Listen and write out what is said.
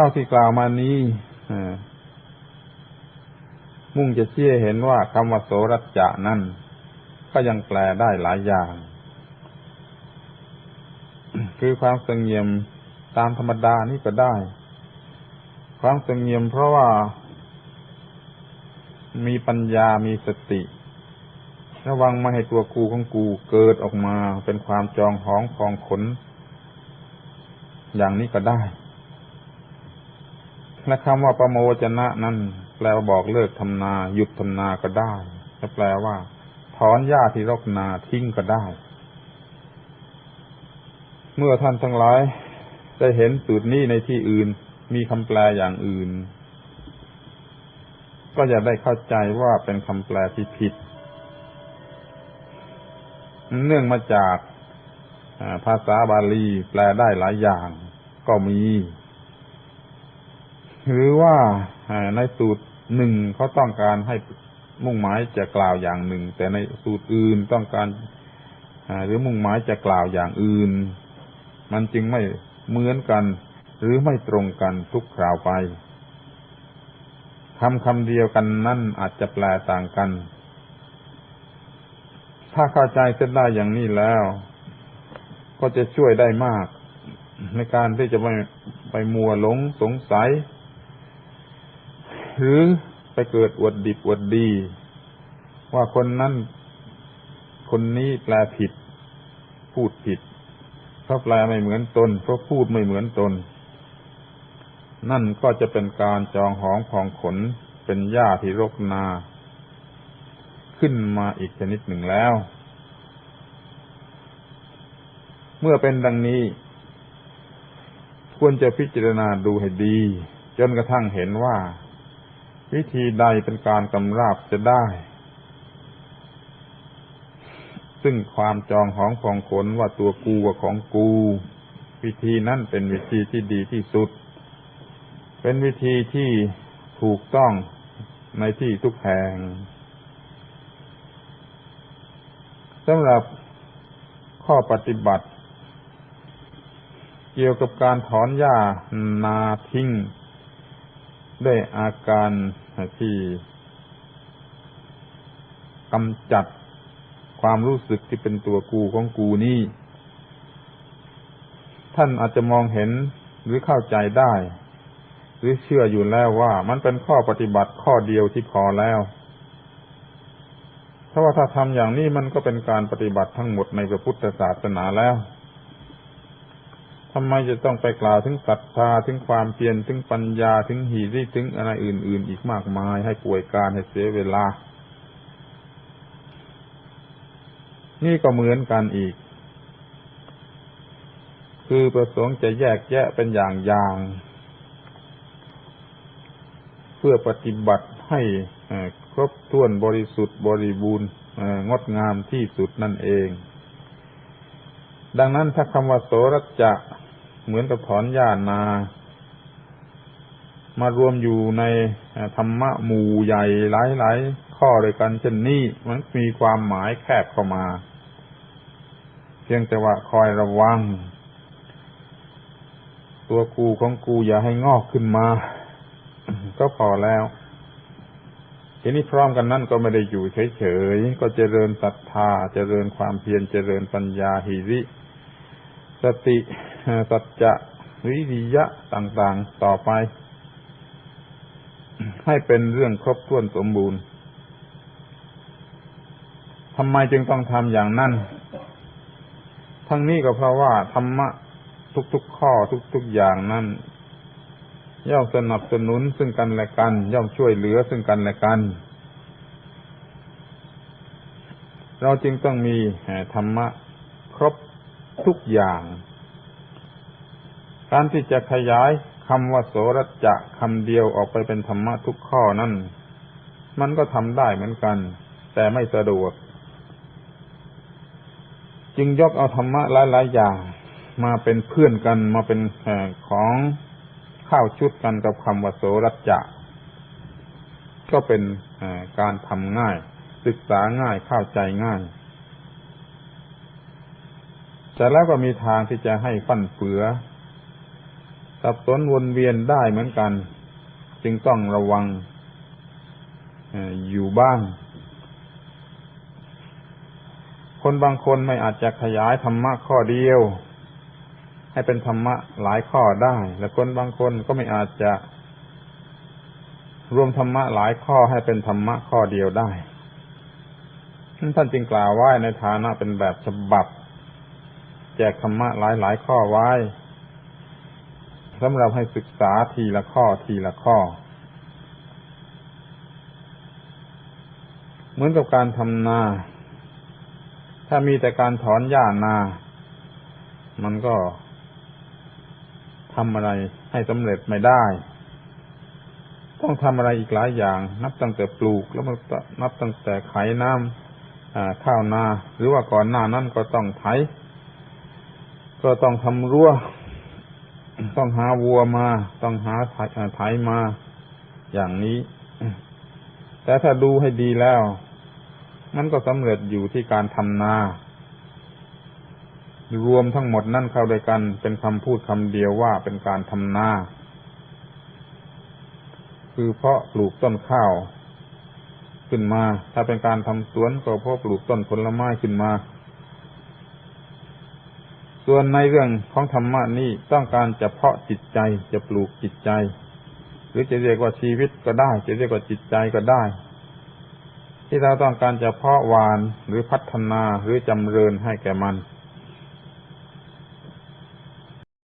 ท่าที่กล่าวมานี้มุ่งจะเชี่ยเห็นว่าคำว่าโสรัจจะนั้นก็ยังแปลได้หลายอย่าง คือความสงเงียมตามธรรมดานี่ก็ได้ ความสงเงียมเพราะว่า มีปัญญามีสติ ระวังไม่ให้ตัวกูของกูเกิดออกมาเป็นความจองห้องพองขน อย่างนี้ก็ได้ และคำว่าประโมชนะนั้นแปลว่าบอกเลิกทำนาหยุดทำนาก็ได้และแปลว่า ถอนหญ้าที่รกนาทิ้งก็ได้ เมื่อท่านทั้งหลายได้เห็นสูตรนี้ในที่อื่น มีคำแปลอย่างอื่น ก็จะได้เข้าใจว่าเป็นคำแปลที่ผิด เนื่องมาจากภาษาบาลีแปลได้หลายอย่าง ก็มี หรือว่าในสูตรหนึ่งเขาต้องการให้มุ่งหมายจะกล่าวอย่างหนึ่ง แต่ในสูตรอื่นต้องการหรือมุ่งหมายจะกล่าวอย่างอื่น มันจึงไม่เหมือนกัน หรือไม่ตรงกันทุกคราวไปคำคำเดียวกันนั่นอาจจะแปลต่างกัน ถ้าเข้าใจเส้นได้อย่างนี้แล้ว ก็จะช่วยได้มาก ในการที่จะไม่ไปมัวหลงสงสัย หรือไปเกิดอวดดิบอวดดี ว่าคนนั้นคนนี้แปลผิด พูดผิดเพราะแปลไม่เหมือนตนเพราะพูดไม่เหมือนตน นั่นก็จะเป็นการจองหองพองขนเป็นหญ้าที่รกนา ขึ้นมาอีกชนิดหนึ่งแล้ว เมื่อเป็นดังนี้ ควรจะพิจารณาดูให้ดี จนกระทั่งเห็นว่า วิธีใดเป็นการกำราบจะได้ ซึ่งความจองของของขนว่าตัวกูว่าของกู วิธีนั้นเป็นวิธีที่ดีที่สุด เป็นวิธีที่ถูกต้องในที่ทุกแห่งสำหรับข้อปฏิบัติ เกี่ยวกับการถอนหญ้านาทิ้ง ด้วยอาการที่กำจัดความรู้สึกที่เป็นตัวกูของกูนี่ ท่านอาจจะมองเห็นหรือเข้าใจได้ หรือเชื่ออยู่แล้วว่ามันเป็นข้อปฏิบัติข้อเดียวที่พอแล้วเพราะว่าถ้าทำอย่างนี้มันก็เป็นการปฏิบัติทั้งหมดในพระพุทธศาสนาแล้ว ทำไมจะต้องไปกล่าวถึงศรัทธาถึงความเพียรถึงปัญญาถึงหีริถึงอะไรอื่น ๆ อีกมากมาย ให้ป่วยการให้เสียเวลา นี่ก็เหมือนกันอีก คือประสงค์จะแยกแยะเป็นอย่างๆเพื่อปฏิบัติให้ครบถ้วนบริสุทธิ์บริบูรณ์งดงามที่สุดนั่นเองดังนั้นถ้าคำว่าโสรจะ เหมือนกับถอนหญ้านา มารวมอยู่ในธรรมะหมู่ใหญ่หลายๆข้อเลยกัน เช่นนี้มันมีความหมายแคบเข้ามา เพียงแต่ว่าคอยระวัง ตัวกูของกูอย่าให้งอกขึ้นมา ก็พอแล้วทีนี้พร้อมกันนั่นก็ไม่ได้อยู่เฉยๆ ก็เจริญศรัทธา เจริญความเพียร เจริญปัญญาหิริ สติสัจจะวิริยะต่างๆต่อไป ให้เป็นเรื่องครบถ้วนสมบูรณ์ทำไมจึงต้องทำอย่างนั้น ทั้งนี้ก็เพราะว่าธรรมะทุกๆข้อทุกๆอย่างนั้น ย่อมสนับสนุนซึ่งกันและกัน ย่อมช่วยเหลือซึ่งกันและกัน เราจึงต้องมีธรรมะครบ ทุกอย่าง การที่จะขยายคำว่าโสรจะคำเดียวออกไปเป็นธรรมะทุกข้อนั่นมันก็ทำได้เหมือนกัน แต่ไม่สะดวก จึงยกเอาธรรมะหลายๆอย่างมาเป็นเพื่อนกันมาเป็นของข้าวชุดกันกับคำว่าโสรจะก็เป็นการทำง่าย ศึกษาง่ายเข้าใจง่าย แต่แล้วก็มีทางที่จะให้ฟันเฟือสับสนวนเวียนได้เหมือนกัน จึงต้องระวังเอ่ออยู่บ้าง คนบางคนไม่อาจจะขยายธรรมะข้อเดียว ให้เป็นธรรมะหลายข้อได้ และคนบางคนก็ไม่อาจจะ รวมธรรมะหลายข้อให้เป็นธรรมะข้อเดียวได้ท่านจึงกล่าวไว้ในฐานะเป็นแบบฉบับ แจกธรรมะหลายหลายข้อไว้สำหรับให้ศึกษาทีละข้อทีละข้อ เหมือนกับการทำนา ถ้ามีแต่การถอนหญ้านา มันก็ทำอะไรให้สำเร็จไม่ได้ ต้องทำอะไรอีกหลายอย่าง นับตั้งแต่ปลูกแล้วมันนับตั้งแต่ไขน้ำข้าวนา หรือว่าก่อนหน้านั้นก็ต้องไถ ก็ต้องทำรั้ว ต้องหาวัวมา ต้องหาไถามา อย่างนี้ แต่ถ้าดูให้ดีแล้ว มันก็สำเร็จอยู่ที่การทำนา รวมทั้งหมดนั่นเข้าด้วยกัน เป็นคำพูดคำเดียวว่าเป็นการทำนาคือเพาะปลูกต้นข้าว ขึ้นมา ถ้าเป็นการทำสวนก็เพาะปลูกต้นผลไม้ขึ้นมา ส่วนในเรื่องของธรรมะนี่ต้องการจะเพาะจิตใจจะปลูกจิตใจ หรือจะเรียกว่าชีวิตก็ได้ จะเรียกว่าจิตใจก็ได้ ที่เราต้องการจะเพาะหวานหรือพัฒนาหรือจำเริญให้แก่มัน